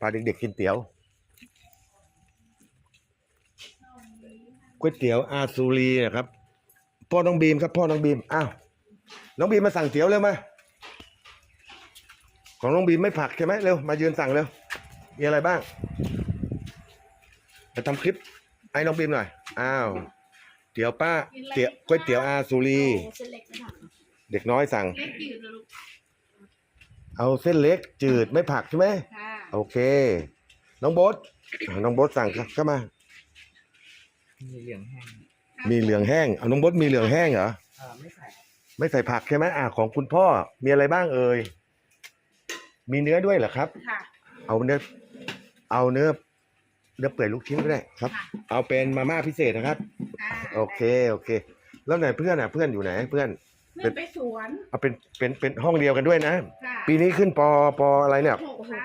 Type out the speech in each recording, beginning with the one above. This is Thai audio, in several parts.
พาเด็กๆกินเตี๋ยวก๋วยเตี๋ยวอาซูรีนะครับ พ่อน้องบีมครับ พ่อน้องบีมอ้าวน้องบีมมาสั่งเตี๋ยวเร็วมาของน้องบีมไม่ผักใช่ไหมเร็วมายืนสั่งเร็วมีอะไรบ้างมาทำคลิปให้น้องบีมหน่อยอ้าวเตี๋ยวป้าเตี๋ยวก๋วยเตี๋ยวอาซูรีเส้นเล็กนะคะเด็กน้อยสั่งเล็กจืดนะลูกเอาเส้นเล็กจืดไม่ผักใช่ไหมค่ะ โอเค น้องโบ๊ทน้องโบ๊ทสั่งเข้ามา มีเหลืองแห้งมีเหลืองแห้งเอาน้องโบ๊ทมีเหลืองแห้งเหรออ่าไม่ใส่ไม่ใส่ผักใช่ไหมอ่าของคุณพ่อ มีอะไรบ้างเอ่ย มีเนื้อด้วยเหรอครับ ค่ะ เอาเนื้อ เอาเนื้อ เนื้อเปื่อยลูกชิ้นก็ได้ครับ ค่ะ เอาเป็นมาม่าพิเศษนะครับ ค่ะโอเค โอเค แล้วไหนเพื่อนอะ เพื่อนอยู่ไหน เพื่อน เพื่อนไปสวนเอาเป็น เป็น เป็นห้องเดียวกันด้วยนะ ค่ะปีนี้ขึ้นปอปออะไรเนี่ย หกค่ะ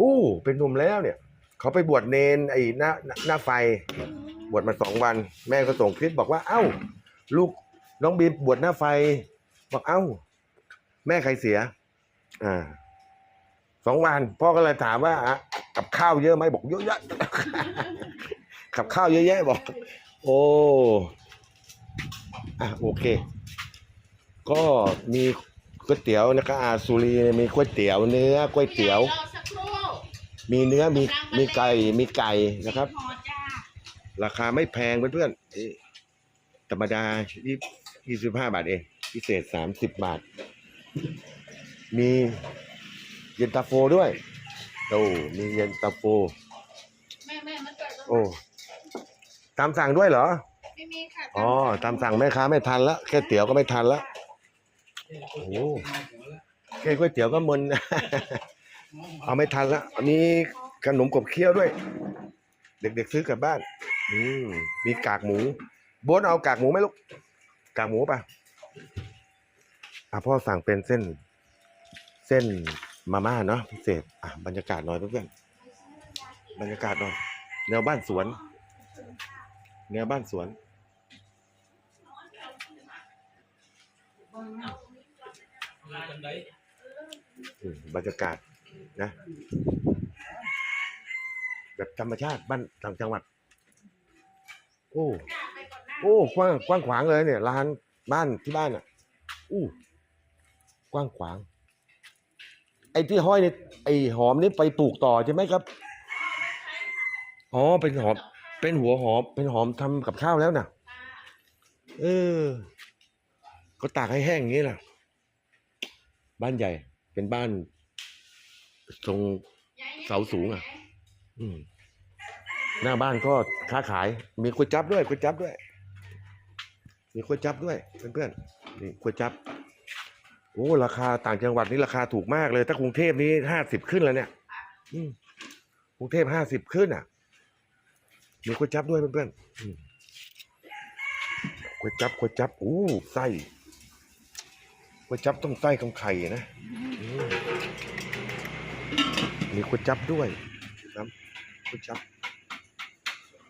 อู้เป็นหนุ่มแล้วเนี่ย เขาไปบวชเนนไอ้หน้าหน้าไฟ บวชมาสองวัน แม่ก็ส่งคลิปบอกว่า เอ้า ลูกน้องบีมบวชหน้าไฟ บอกเอ้า แม่ใครเสีย อ่าสองวันพ่อก็เลยถามว่าอะกับข้าวเยอะไหมบอกเยอะแยะกับข้าวเยอะแยะบอก โอ้อะโอเค ก็มีก๋วยเตี๋ยวนะครับอาซูรีมีก๋วยเตี๋ยวเนื้อก๋วยเตี๋ยว มีเนื้อมีมีไก่มีไก่นะครับพอจ้าราคาไม่แพงเพื่อนๆเอ้ยธรรมดายี่ยี่สิบห้าบาทเอง พิเศษสามสิบบาท มีเย็นตาโฟด้วยโอ้มีเย็นตาโฟแม่แม่มันเกิดแล้วโอ้ตามสั่งด้วยเหรอไม่มีค่ะอ๋อตามสั่งแม่ค้าไม่ทันละแค่เตี๋ยวก็ไม่ทันละโอ้โหแค่ก๋วยเตี๋ยวก็มึน เอาไม่ทันละมีขนมกบเคี้ยวด้วย เด็กๆซื้อกลับบ้าน อืมมีกากหมูโบนเอากากหมูไหมลูกกากหมูป่ะอะพ่อสั่งเป็นเส้น เส้นมาม่าเนาะพิเศษอะบรรยากาศหน่อยเพื่อนๆบรรยากาศหน่อยแนวบ้านสวน แนวบ้านสวนอืมบรรยากาศ นะ แบบธรรมชาติบ้านต่างจังหวัด โอ้ โอ้กว้างกว้างขวางเลยเนี่ยร้านบ้านที่บ้านอะ อู้กว้างขวาง ไอ้ที่ห้อยนี่ไอ้หอมนี่ไปปลูกต่อใช่ไหมครับอ๋อเป็นหอมเป็นหัวหอม เป็นหอมทำกับข้าวแล้วน่ะ เออ ก็ตากให้แห้งอย่างนี้แหละบ้านใหญ่เป็นบ้าน ทรงเสาสูงอะ อืม หน้าบ้านก็ค้าขาย มีก๋วยจั๊บด้วยก๋วยจั๊บด้วย มีก๋วยจั๊บด้วยเพื่อนๆนี่ก๋วยจั๊บโอ้ราคาต่างจังหวัดนี่ราคาถูกมากเลย ถ้ากรุงเทพนี้ห้าสิบขึ้นแล้วเนี่ยอืมกรุงเทพห้าสิบขึ้นอะ มีก๋วยจั๊บด้วยเพื่อนๆอืมก๋วยจั๊บก๋วยจั๊บอู้ไส้ก๋วยจั๊บต้องไส้ของไข่นะอื มีก๋วยจับด้วยครับก๋วยจับ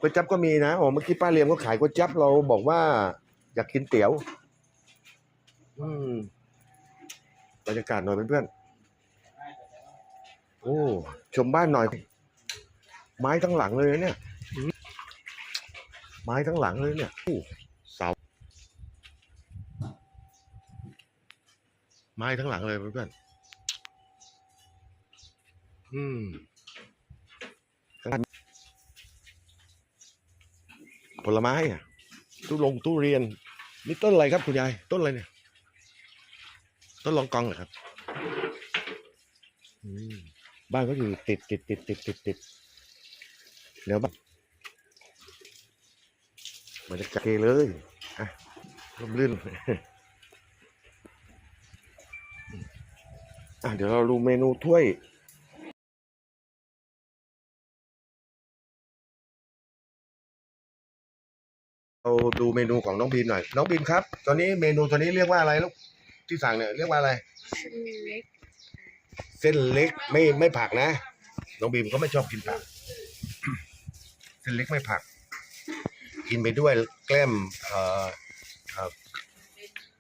ก๋วยจับก็มีนะโอ้เมื่อกี้ป้าเลียมก็ขายก๋วยจับเราบอกว่า อยากกินเตี๋ยว อืมบรรยากาศหน่อยเพื่อนๆโอ้ชมบ้านหน่อย ไม้ทั้งหลังเลยเนี่ย ไม้ทั้งหลังเลยเนี่ยโอ้เสาไม้ทั้งหลังเลยเพื่อนๆ อืมผลไม้อะทุลงทุเรียน นี่ต้นอะไรครับคุณยาย ต้นอะไรเนี่ย ต้นลองกองเหรอครับบ้านเขาอยู่ติดติดติดติดติดติดเดี๋ยวบ้านบรรยากาศโอเคเลยอะร่มรื่นอะเดี๋ยวเราดูเมนูถ้วย ดูเมนูของน้องบีมหน่อย น้องบีมครับ ตอนนี้เมนูตัวนี้เรียกว่าอะไรลูกที่สั่งเนี่ยเรียกว่าอะไร เส้นเล็กไม่ไม่ผักนะ น้องบีมเขาไม่ชอบกินผัก เส้นเล็กไม่ผัก กินไปด้วยแกล้มเอ่อเอ่อ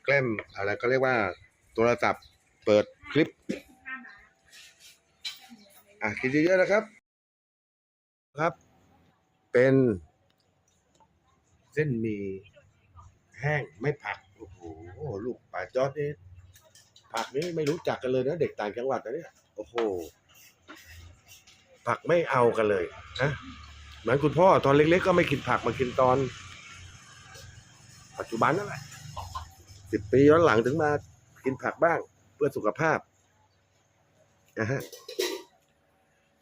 แกล้มอะไรก็เรียกว่าโทรศัพท์เปิดคลิป อะกินเยอะๆนะครับ ครับ เป็น เส้นมีแห้งไม่ผัก โอ้โหลูกป่าจอดนี่ผักนี่ไม่รู้จักกันเลยนะเด็กต่างจังหวัดนะเนี่ยโอ้โหผักไม่เอากันเลยนะเหมือนคุณพ่อตอนเล็ก ๆ ก็ไม่กินผักมากินตอน ปัจจุบันนั่นแหละสิบปีย้อนหลังถึงมากินผักบ้าง เพื่อสุขภาพนะฮะ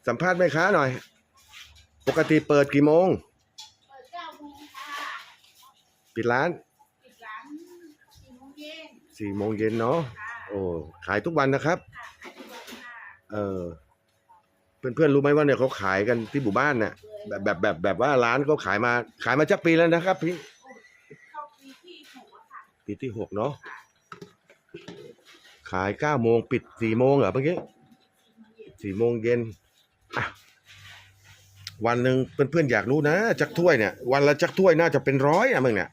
สัมภาษณ์แม่ค้าหน่อย ปกติเปิดกี่โมง เปิดเก้าโมงค่ะ ปิดร้านปิดร้านสี่โมงเย็นสี่โมงเย็นเนาะค่ะโอ้ขายทุกวันนะครับ ค่ะขายทุกวันค่ะเออเพื่อนๆรู้ไหมว่าเนี่ยเขาขายกันที่หมู่บ้านเนี่ยแบบแบบแบบแบบว่าร้านเขาขายมาขายมาจักปีแล้วนะครับพี่เข้าปีที่หกแล้วค่ะปีที่หกเนาะค่ะขายเก้าโมงปิดสี่โมงเหรอเมื่อกี้สี่โมงเย็นอะวันหนึ่งเพื่อนๆอยากรู้นะจักถ้วยเนี่ย วันละจักถ้วยน่าจะเป็นร้อยอะมึงเนี่ย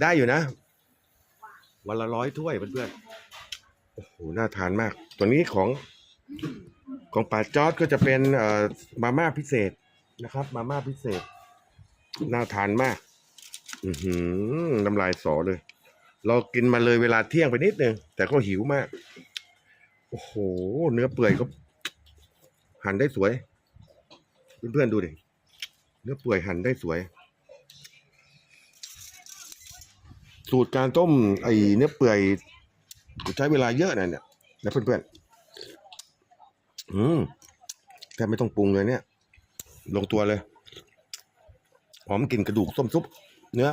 ได้อยู่นะ วันละร้อยถ้วยเพื่อนๆโอ้โหน่าทานมาก ตัวนี้ของของป่าจอดก็จะเป็นเอ่อมาม่าพิเศษนะครับ มาม่าพิเศษ น่าทานมาก อือหือน้ำลายสอเลย เรากินมาเลยเวลาเที่ยงไปนิดนึง แต่ก็หิวมาก โอ้โห เนื้อเปื่อยก็ หั่นได้สวย เพื่อนๆดูดิ เนื้อเปื่อยหั่นได้สวย สูตรการต้มไอ้เนื้อเปื่อยใช้เวลาเยอะนะเนี่ยนะเพื่อนๆอืมแทบไม่ต้องปรุงเลยเนี่ย ลงตัวเลย หอมกลิ่นกระดูกส้มซุป เนื้อ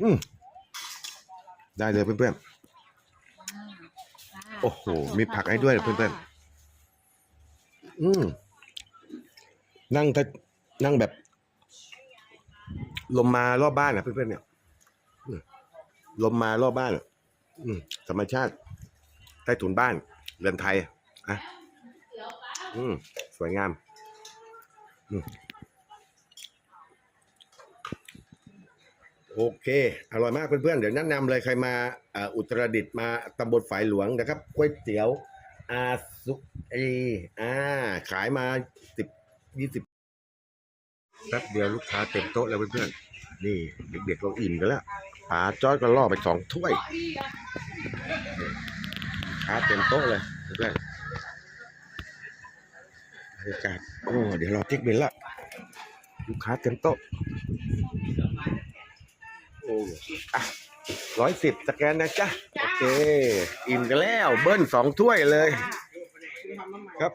อืมได้เลยเพื่อนๆโอ้โห มีผักให้ด้วยเพื่อนๆอืมนั่งถ้านั่งแบบ ลมมารอบบ้านอะเพื่อนๆเนี่ย ลมมารอบบ้าน อืมธรรมชาติ ใต้ถุนบ้าน เรือนไทยอะอืม สวยงาม อืมโอเค อร่อยมากเพื่อนๆ เดี๋ยวแนะนำเลยใครมาอุตรดิตถ์มาตำบลฝายหลวงนะครับก๋วยเตี๋ยวอาสุเออ่า ขายมาสิบยี่สิบแป๊บเดียวลูกค้าเต็มโต๊ะแล้วเพื่อนๆ นี่ เด็กๆเราอิ่มกันแล้ว ป๋าจอยก็ล่อไปสองถ้วยลูกค้าเต็มโต๊ะเลยเพื่อนบรรยากาศโอ้เดี๋ยวรอเทคบินละลูกค้าเต็มโต๊ะโอ้อะร้อยสิบสแกนนะจ๊ะ โอเค อิ่มกันแล้ว เบิ้ลสองถ้วยเลยค่ะ